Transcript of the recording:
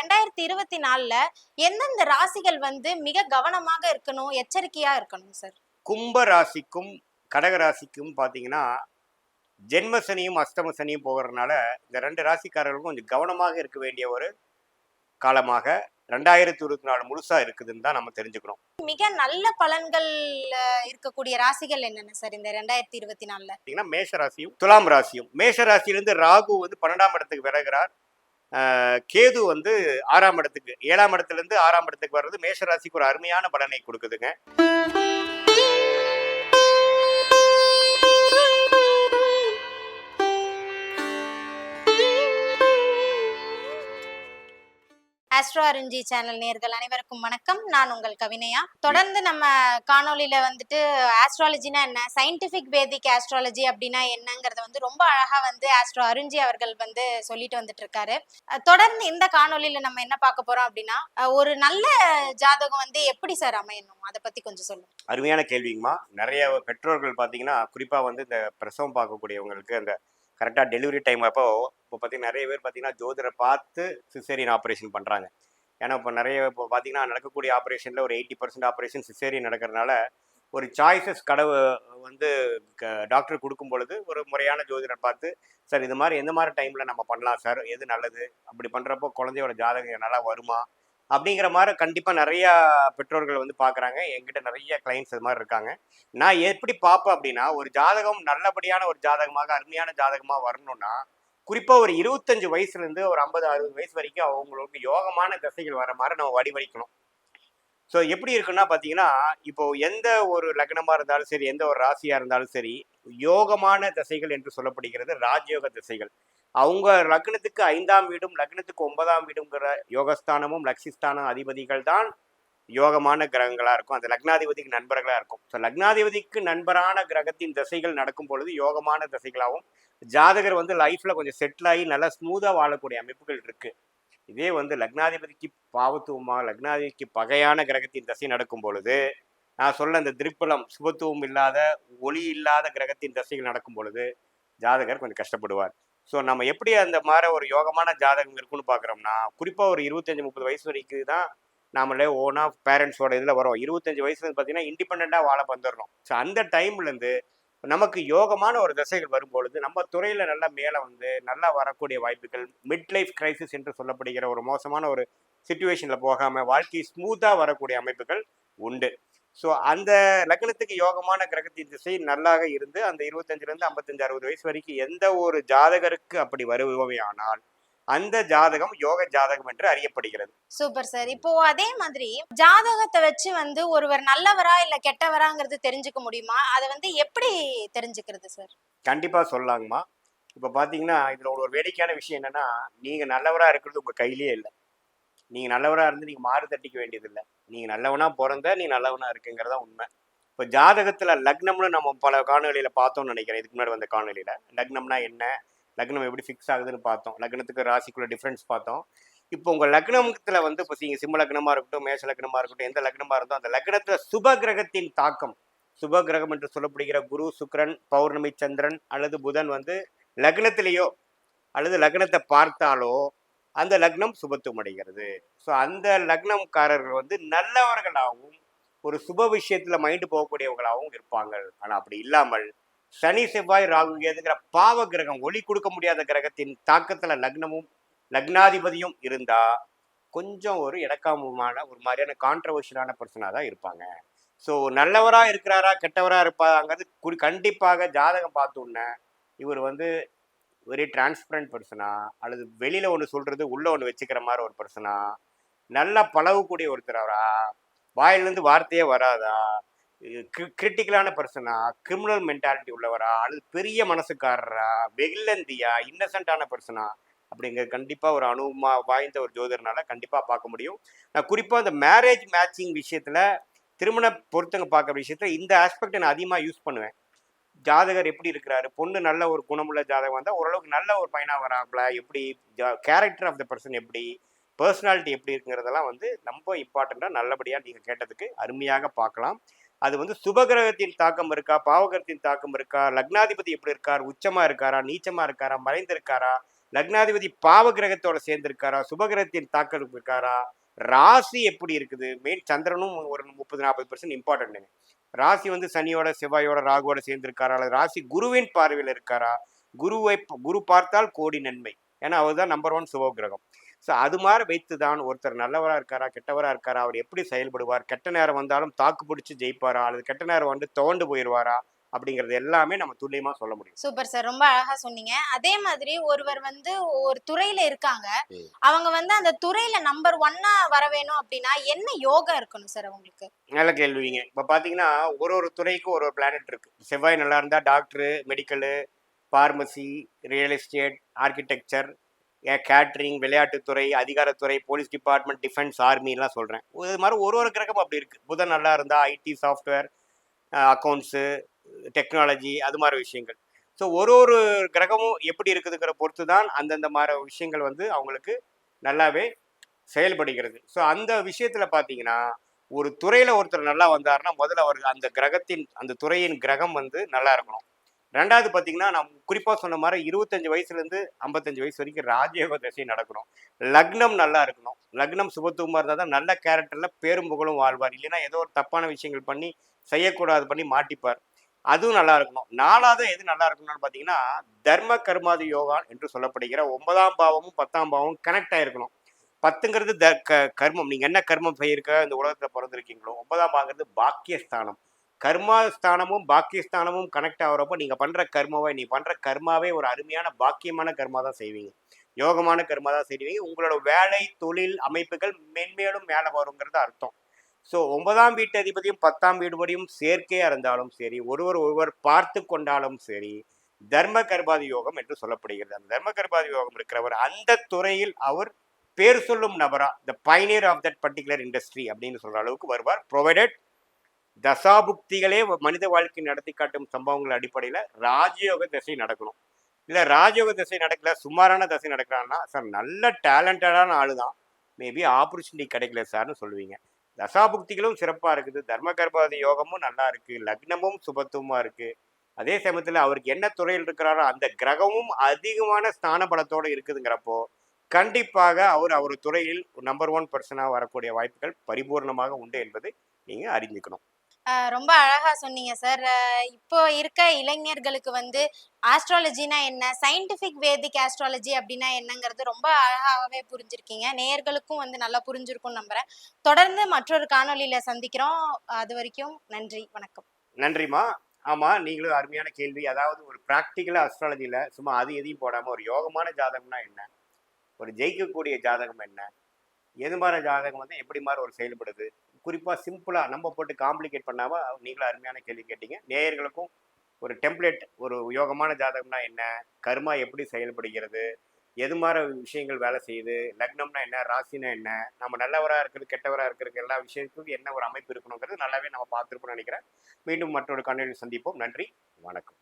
ரெண்டாயிரத்தி இருபத்தி நாலுல எந்தெந்த ராசிகள் வந்து மிக கவனமாக இருக்கணும் எச்சரிக்கையா இருக்கணும் சார் கும்ப ராசிக்கும் கடக ராசிக்கும் பார்த்தீங்கன்னா ஜென்ம சனியும் அஸ்தம சனியும் போகிறதுனால இந்த ரெண்டு ராசிக்காரர்களுக்கும் கொஞ்சம் கவனமாக இருக்க வேண்டிய ஒரு காலமாக ரெண்டாயிரத்தி இருபத்தி நாலு முழுசா இருக்குதுன்னு தான் நம்ம தெரிஞ்சுக்கணும் மிக நல்ல பலன்கள் இருக்கக்கூடிய ராசிகள் என்னென்ன சார் இந்த ரெண்டாயிரத்தி இருபத்தி நாலுல? மேஷ ராசியும் துலாம் ராசியும். மேஷ ராசியிலிருந்து ராகு வந்து பன்னெண்டாம் இடத்துக்கு விலகிறார். கேது வந்து ஆறாம் இடத்துக்கு ஏழாம் இடத்துல இருந்து ஆறாம் இடத்துக்கு வர்றது மேஷ ராசிக்கு ஒரு அருமையான பலனை கொடுக்குதுங்க. ஆஸ்ட்ரோ அருஞ்சி சேனல் நேர்கள் அனைவருக்கும் வணக்கம். நான் உங்கள் கவினையா தொடர்ந்து நம்ம காணொளியில வந்துட்டு ஆஸ்ட்ராலஜினா என்ன சயின்டிபிக் வேதிக் ஆஸ்ட்ராலஜி அப்படின்னா என்னங்கறத வந்து ரொம்ப அழகா வந்து ஆஸ்ட்ரோ அருஞ்சி அவர்கள் வந்து சொல்லிட்டு வந்துட்டு இருக்காரு. தொடர்ந்து இந்த காணொலியில நம்ம என்ன பார்க்க போறோம் அப்படின்னா ஒரு நல்ல ஜாதகம் வந்து எப்படி சார் அமையணும்? அதை பத்தி கொஞ்சம் சொல்லுங்க. அருமையான கேள்விங்கம்மா. நிறைய பெற்றோர்கள் பாத்தீங்கன்னா குறிப்பா வந்து இந்த பிரசவம் பார்க்கக்கூடியவங்களுக்கு அந்த கரெக்டாக டெலிவரி டைம் அப்போ இப்போ பார்த்தீங்கன்னா நிறைய பேர் பார்த்தீங்கன்னா ஜோதிடரை பார்த்து சிசேரியன் ஆப்ரேஷன் பண்ணுறாங்க ஏன்னா இப்போ நிறைய இப்போ பார்த்தீங்கன்னா நடக்கக்கூடிய ஆப்ரேஷனில் ஒரு எயிட்டி பர்சன்ட் ஆப்ரேஷன் சிசேரியன் நடக்கிறதுனால ஒரு சாய்ஸஸ் கடவு வந்து க டாக்டர் கொடுக்கும் பொழுது ஒரு முறையான ஜோதிடர் பார்த்து சார் இது மாதிரி எந்த மாதிரி டைமில் நம்ம பண்ணலாம் சார்? எது நல்லது? அப்படி பண்ணுறப்போ குழந்தையோட ஜாதகம் நல்லா வருமா? அப்படிங்கிற மாதிரி கண்டிப்பாக நிறையா பெற்றோர்கள் வந்து பார்க்குறாங்க என்கிட்ட நிறைய கிளைண்ட்ஸ் இது மாதிரி இருக்காங்க. நான் எப்படி பார்ப்பேன் அப்படின்னா ஒரு ஜாதகம் நல்லபடியான ஒரு ஜாதகமாக அருமையான ஜாதகமாக வரணும்னா குறிப்பாக ஒரு இருபத்தஞ்சு வயசுலேருந்து ஒரு ஐம்பது அறுபது வயசு வரைக்கும் அவங்களுக்கு யோகமான திசைகள் வர மாதிரி நம்ம வடிவடிக்கணும் ஸோ எப்படி இருக்குன்னா பார்த்தீங்கன்னா இப்போ எந்த ஒரு லக்னமாக இருந்தாலும் சரி எந்த ஒரு ராசியாக இருந்தாலும் சரி யோகமான திசைகள் என்று சொல்லப்படுகிறது ராஜயோக திசைகள். அவங்க லக்னத்துக்கு ஐந்தாம் வீடும் லக்னத்துக்கு ஒன்பதாம் வீடுங்கிற யோகஸ்தானமும் லக்ஷிஸ்தானம் அதிபதிகள் தான் யோகமான கிரகங்களாக இருக்கும். அந்த லக்னாதிபதிக்கு நண்பர்களாக இருக்கும். ஸோ லக்னாதிபதிக்கு நண்பரான கிரகத்தின் திசைகள் நடக்கும் பொழுது யோகமான திசைகளாகவும் ஜாதகர் வந்து லைஃப்பில் கொஞ்சம் செட்டில் ஆகி நல்லா ஸ்மூத்தாக வாழக்கூடிய அமைப்புகள் இருக்குது இதே வந்து லக்னாதிபதிக்கு பாவத்துவமாக லக்னாதிபதிக்கு பகையான கிரகத்தின் திசை நடக்கும் பொழுது நான் சொல்ல அந்த திருப்பலம் சுபத்துவம் இல்லாத ஒளி இல்லாத கிரகத்தின் திசைகள் நடக்கும் பொழுது ஜாதகர் கொஞ்சம் கஷ்டப்படுவார். ஸோ நம்ம எப்படி அந்த மாதிரி ஒரு யோகமான ஜாதகம் இருக்குன்னு பார்க்குறோம்னா குறிப்பாக ஒரு இருபத்தஞ்சி முப்பது வயசு வரைக்கும் தான் நாமளே ஓனாக பேரண்ட்ஸோட இதில் வரோம் இருபத்தஞ்சி வயசுலேருந்து பார்த்தீங்கன்னா இண்டிபெண்ட்டாக வாழ வந்துடுறோம். ஸோ அந்த டைம்லேருந்து நமக்கு யோகமான ஒரு திசைகள் வரும்பொழுது நம்ம துறையில் நல்லா மேலே வந்து நல்லா வரக்கூடிய வாய்ப்புகள் மிட் லைஃப் கிரைசிஸ் என்று சொல்லப்படுகிற ஒரு மோசமான ஒரு சுச்சுவேஷனில் போகாமல் வாழ்க்கை ஸ்மூத்தாக வரக்கூடிய அமைப்புகள் உண்டு. ஸோ அந்த லக்னத்துக்கு யோகமான கிரகத்தின் திசை நல்லாக இருந்து அந்த இருபத்தஞ்சிலேருந்து ஐம்பத்தஞ்சு அறுபது வயசு வரைக்கும் எந்த ஒரு ஜாதகருக்கு அப்படி வருபவை ஆனால் அந்த ஜாதகம் யோக ஜாதகம் என்று அறியப்படுகிறது. சூப்பர் சார் இப்போ அதே மாதிரி ஜாதகத்தை வச்சு வந்து ஒருவர் நல்லவரா இல்ல கெட்டவராங்கிறது தெரிஞ்சுக்க முடியுமா? அதை வந்து எப்படி தெரிஞ்சுக்கிறது சார் கண்டிப்பாக சொல்லலாங்கம்மா. இப்போ பார்த்தீங்கன்னா இதில் ஒரு வேடிக்கையான விஷயம் என்னன்னா நீங்கள் நல்லவராக இருக்கிறது உங்கள் கையிலேயே இல்லை. நீங்கள் நல்லவராக இருந்து நீங்கள் மாறு தட்டிக்க வேண்டியதில்லை. நீங்கள் நல்லவனாக பிறந்த நீ நல்லவனாக இருக்குங்கிறதா உண்மை. இப்போ ஜாதகத்தில் லக்னம்னு நம்ம பல காணொலியில் பார்த்தோம்னு நினைக்கிறேன். இதுக்கு முன்னாடி வந்த காணொலியில் லக்னம்னா என்ன? லக்னம் எப்படி ஃபிக்ஸ் ஆகுதுன்னு பார்த்தோம். லக்னத்துக்கு ராசிக்குள்ள டிஃப்ரென்ஸ் பார்த்தோம். இப்போ உங்கள் லக்னத்தில் வந்து இப்போ நீங்கள் சிம்ம லக்னமாக இருக்கட்டும் மேஷ லக்னமாக இருக்கட்டும் எந்த லக்னமாக இருந்தோ அந்த லக்னத்தில் சுப கிரகத்தின் தாக்கம். சுப கிரகம் என்று சொல்லப்படுகிற குரு சுக்ரன் பௌர்ணமி சந்திரன் அல்லது புதன் வந்து லக்னத்திலேயோ அல்லது லக்னத்தை பார்த்தாலோ அந்த லக்னம் சுபத்துவம் அடைகிறது. ஸோ அந்த லக்னம்காரர்கள் வந்து நல்லவர்களாகவும் ஒரு சுப விஷயத்தில் மைண்டு போகக்கூடியவங்களாகவும் இருப்பாங்க ஆனால் அப்படி இல்லாமல் சனி செவ்வாய் ராகு கேதுங்கிற பாவ கிரகம் ஒளி கொடுக்க முடியாத கிரகத்தின் தாக்கத்தில் லக்னமும் லக்னாதிபதியும் இருந்தால் கொஞ்சம் ஒரு இடக்காமமான ஒரு மாதிரியான கான்ட்ரவர்ஷியலான பர்சனாக தான் இருப்பாங்க. ஸோ நல்லவராக இருக்கிறாரா கெட்டவராக இருப்பாங்கிறது குறி கண்டிப்பாக ஜாதகம் பார்த்தோன்னே இவர் வந்து வெரி டிரான்ஸ்பரண்ட் பர்சனா அல்லது வெளியில் ஒன்று சொல்கிறது உள்ளே ஒன்று வச்சுக்கிற மாதிரி ஒரு பர்சனா நல்லா பழகக்கூடிய ஒருத்தரவரா வாயிலிருந்து வார்த்தையே வராதா? கிரிட்டிக்கலான பர்சனா கிரிமினல் மென்டாலிட்டி உள்ளவரா? அல்லது பெரிய மனசுக்காரரா? வெகிலந்தியா இன்னசென்ட்டான பர்சனா அப்படிங்கிற கண்டிப்பாக ஒரு அனுபவமா வாய்ந்த ஒரு ஜோதிடர்னால கண்டிப்பாக பார்க்க முடியும். நான் குறிப்பாக அந்த மேரேஜ் மேட்சிங் விஷயத்தில் திருமண பொருத்தங்க பார்க்குற விஷயத்தில் இந்த ஆஸ்பெக்ட் நான் அதிகமாக யூஸ் பண்ணுவேன். ஜாதகர் எப்படி இருக்கிறாரு? பொண்ணு நல்ல ஒரு குணமுள்ள ஜாதகம் வந்தால் ஓரளவுக்கு நல்ல ஒரு பையனாக வராங்களா எப்படி கேரக்டர் ஆஃப் த பர்சன் எப்படி? பர்சனாலிட்டி எப்படி இருக்குங்கிறதெல்லாம் வந்து ரொம்ப இம்பார்ட்டண்ட்டாக நல்லபடியாக நீங்கள் கேட்டதுக்கு அருமையாக பார்க்கலாம். அது வந்து சுபகிரகத்தின் தாக்கம் இருக்கா? பாவகிரகத்தின் தாக்கம் இருக்கா? லக்னாதிபதி எப்படி இருக்கார்? உச்சமாக இருக்காரா? நீச்சமாக இருக்காரா? மறைந்திருக்காரா? லக்னாதிபதி பாவ கிரகத்தோட சேர்ந்திருக்காரா? சுபகிரகத்தின் தாக்கம் இருக்காரா? ராசி எப்படி இருக்குது? மெயின் சந்திரனும் ஒரு முப்பது நாற்பது பர்சன்ட் இம்பார்ட்டன்ட்டுங்க ராசி வந்து சனியோட செவ்வாயோட ராகுவோட சேர்ந்திருக்காரா? அல்லது ராசி குருவின் பார்வையில் இருக்காரா? குருவை குரு பார்த்தால் கோடி நன்மை. ஏன்னா அவர் தான் நம்பர் ஒன் சுப கிரகம் ஸோ அது மாதிரி வைத்து தான் ஒருத்தர் நல்லவரா இருக்காரா கெட்டவரா இருக்காரா? அவர் எப்படி செயல்படுவார்? கெட்ட நேரம் வந்தாலும் தாக்கு பிடிச்சி ஜெயிப்பாரா? அல்லது கெட்ட நேரம் வந்து துவண்டு போயிடுவாரா அப்படிங்கிறது எல்லாமே நம்ம துல்லியமா சொல்ல முடியும். Super sir. ரொம்ப அழகா சொன்னீங்க. அதே மாதிரி ஒருவர் வந்து ஒரு துறையில இருக்காங்க. அவங்க வந்து அந்த துறையில நம்பர் ஒன்னா வர வேணும் அப்படின்னா என்ன யோகா இருக்கணும் சார் அவங்களுக்கு? நல்ல கேள்விங்க. இப்போ பார்த்தீங்கன்னா ஒரு ஒரு துறைக்கும் ஒரு ஒரு பிளானட் இருக்கு. செவ்வாய் நல்லா இருந்தால் doctor medical pharmacy real estate architecture catering விளையாட்டுத்துறை அதிகாரத்துறை போலீஸ் டிபார்ட்மெண்ட் டிஃபென்ஸ் ஆர்மிலாம் சொல்கிறேன் இது மாதிரி ஒரு ஒரு கிரகம் அப்படி இருக்குது புதன் நல்லா இருந்தால் ஐடி சாஃப்ட்வேர் அக்கௌண்ட்ஸு டெக்னாலஜி அது மாதிரி விஷயங்கள். ஸோ ஒரு ஒரு கிரகமும் எப்படி இருக்குதுங்கிற பொறுத்து தான் அந்தந்த மாதிரி விஷயங்கள் வந்து அவங்களுக்கு நல்லாவே செயல்படுகிறது. ஸோ அந்த விஷயத்தில் பார்த்தீங்கன்னா ஒரு துறையில் ஒருத்தர் நல்லா வந்தாருன்னா முதல்ல அவர் அந்த கிரகத்தின் அந்த துறையின் கிரகம் வந்து நல்லா இருக்கணும். ரெண்டாவது பார்த்தீங்கன்னா நான் குறிப்பாக சொன்ன மாதிரி இருபத்தஞ்சு வயசுலேருந்து ஐம்பத்தஞ்சு வயசு வரைக்கும் ராஜயோக தசை நடக்கணும். லக்னம் நல்லா இருக்கணும். லக்னம் சுபத்துவமாக இருந்தால் தான் நல்ல கேரக்டரில் பேரும் புகழும் வாழ்வார். இல்லைன்னா ஏதோ ஒரு தப்பான விஷயங்கள் பண்ணி செய்யக்கூடாது பண்ணி மாட்டிப்பார். அதுவும் நல்லா இருக்கணும். நாலாவது எது நல்லா இருக்கணும்னு பார்த்தீங்கன்னா தர்ம கர்மாதி யோகா என்று சொல்லப்படுகிற ஒன்பதாம் பாவமும் பத்தாம் பாவமும் கனெக்ட் ஆகிருக்கணும் பத்துங்கிறது த க கர்மம். நீங்கள் என்ன கர்மம் செய்யிருக்க இந்த உலகத்தில் பிறந்திருக்கீங்களோ ஒன்பதாம் பாவங்கிறது பாக்கியஸ்தானம். கர்மா ஸ்தானமும் பாக்கியஸ்தானமும் கனெக்ட் ஆகிறப்போ நீங்கள் பண்ணுற கர்மாவை நீ பண்ணுற கர்மாவே ஒரு அருமையான பாக்கியமான கர்மா தான் செய்வீங்க. யோகமான கர்மா தான் செய்வீங்க. உங்களோட வேலை தொழில் அமைப்புகள் மென்மேலும் மேலே வருங்கிறது அர்த்தம். ஸோ ஒன்பதாம் வீட்டு அதிபதியும் பத்தாம் வீடுபடியும் சேர்க்கையாக இருந்தாலும் சரி ஒருவர் ஒருவர் பார்த்து கொண்டாலும் சரி தர்ம கர்பாதி யோகம் என்று சொல்லப்படுகிறது. அந்த தர்ம கர்பாதி யோகம் இருக்கிறவர் அந்த துறையில் அவர் பேர் சொல்லும் நபரா the pioneer of that particular industry அப்படின்னு சொல்ற அளவுக்கு வருவார். ப்ரொவைடட் தசாபுக்திகளே மனித வாழ்க்கை நடத்தி காட்டும் சம்பவங்கள் அடிப்படையில் ராஜயோக திசை நடக்கணும். இல்லை ராஜயோக திசை நடக்கல சுமாரான திசை நடக்கிறான்னா சார் நல்ல டேலண்டடான ஆளு தான் மேபி ஆப்பர்ச்சுனிட்டி கிடைக்கல சார்னு சொல்லுவீங்க. தசாபுக்திகளும் சிறப்பாக இருக்குது. தர்ம கர்ப்பாதி யோகமும் நல்லா இருக்குது லக்னமும் சுபத்துவமாக இருக்கு. அதே சமயத்தில் அவருக்கு என்ன துறையில் இருக்கிறாரோ அந்த கிரகமும் அதிகமான ஸ்தான பலத்தோடு இருக்குதுங்கிறப்போ கண்டிப்பாக அவர் அவர் துறையில் நம்பர் ஒன் பர்சனாக வரக்கூடிய வாய்ப்புகள் பரிபூர்ணமாக உண்டு என்பதை நீங்கள் அறிஞ்சுக்கணும். ரொம்ப அழகா சொன்னீங்க சார். இப்போ இருக்க இளைஞர்களுக்கு வந்து ஆஸ்ட்ராலஜினா என்ன? சயின்டிஃபிக் வேதிக் ஆஸ்ட்ராலஜி அப்படின்னா என்னங்கிறது ரொம்ப அழகாகவே புரிஞ்சிருக்கீங்க. நேயர்களுக்கும் வந்து நல்லா புரிஞ்சிருக்கும்னு நம்புறேன். தொடர்ந்து மற்றொரு காணொலியில சந்திக்கிறோம். அது வரைக்கும் நன்றி வணக்கம். நன்றிம்மா. ஆமா நீங்களும் அருமையான கேள்வி. அதாவது ஒரு பிராக்டிக்கலா அஸ்ட்ராலஜியில் சும்மா அது எதையும் போடாமல் ஒரு யோகமான ஜாதகம்னா என்ன? ஒரு ஜெயிக்கக்கூடிய ஜாதகம் என்ன? எது மாதிரி ஜாதகம் வந்து எப்படி மாதிரி ஒரு செயல்படுது? குறிப்பாக சிம்பிளாக நம்ம போட்டு காம்ப்ளிகேட் பண்ணாமல் நீங்களும் அருமையான கேள்வி கேட்டீங்க. நேயர்களுக்கும் ஒரு டெம்ப்ளேட் ஒரு யோகமான ஜாதகம்னா என்ன? கர்மா எப்படி செயல்படுகிறது? எது மாதிரி விஷயங்கள் வேலை செய்யுது? லக்னம்னா என்ன? ராசினா என்ன? நம்ம நல்லவராக இருக்கிறது கெட்டவராக இருக்கிறது எல்லா விஷயத்துக்கும் என்ன ஒரு அமைப்பு இருக்கணுங்கிறது நல்லாவே நம்ம பார்த்துருப்போம்னு நினைக்கிறேன். மீண்டும் மற்றொரு கண்ணொலி சந்திப்போம். நன்றி. வணக்கம்.